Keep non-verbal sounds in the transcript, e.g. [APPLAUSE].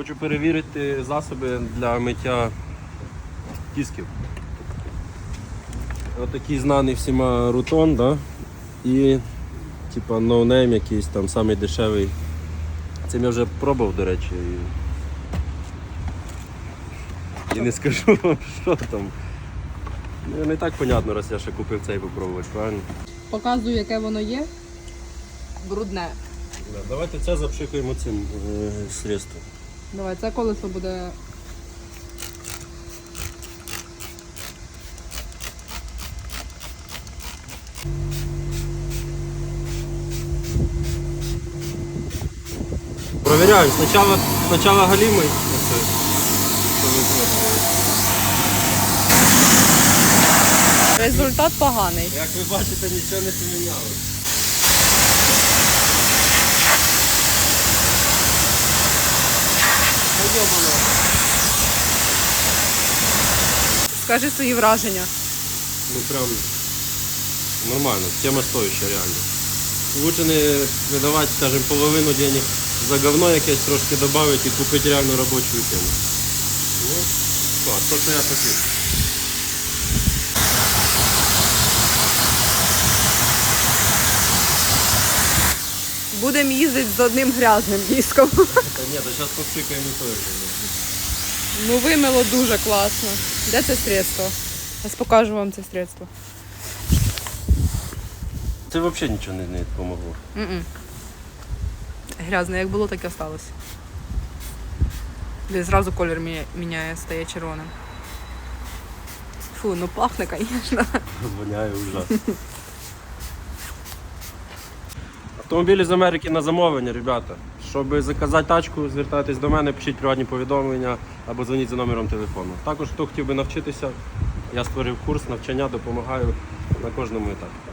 Хочу перевірити засоби для миття кісків. Отакий знаний всіма рутон, да? і типа ноунейм якийсь там самий дешевий. Цим я вже пробував, до речі. І, і не скажу [LAUGHS] вам, що там. Ну, не так понятно, раз я ще купив цей попробувати, правильно? Показую, яке воно є. Брудне. Давайте це запшикуємо цим е, средством. Давай, це колесо буде. Проверяем. Сначала, сначала галимый. Результат поганий. Як ви бачите, нічого не помінялося. Поєбано. Скажи свої враження. Ну прям нормально, тема стояща реально. Лучше не видавати, скажімо, половину денег за говно якесь трошки додати і купити реально робочу тему. Ну, клас, то, що я хотів. Будемо їздити з одним грязним диском. Та ні, то зараз попшикаємо і то. Ну вимило дуже класно. Де це средство? Зараз покажу вам це средство. Це взагалі нічого не, не допомогло. М-м. Грязне, як було, так і осталось. Де зразу колір міня- міняє, стає червоним. Фу, ну пахне, звісно. Воняє ужасно. Автомобілі з Америки на замовлення, ребята. Щоб заказати тачку, звертайтесь до мене, пишіть приватні повідомлення або дзвоніть за номером телефону. Також хто хотів би навчитися, я створив курс навчання, допомагаю на кожному етапі.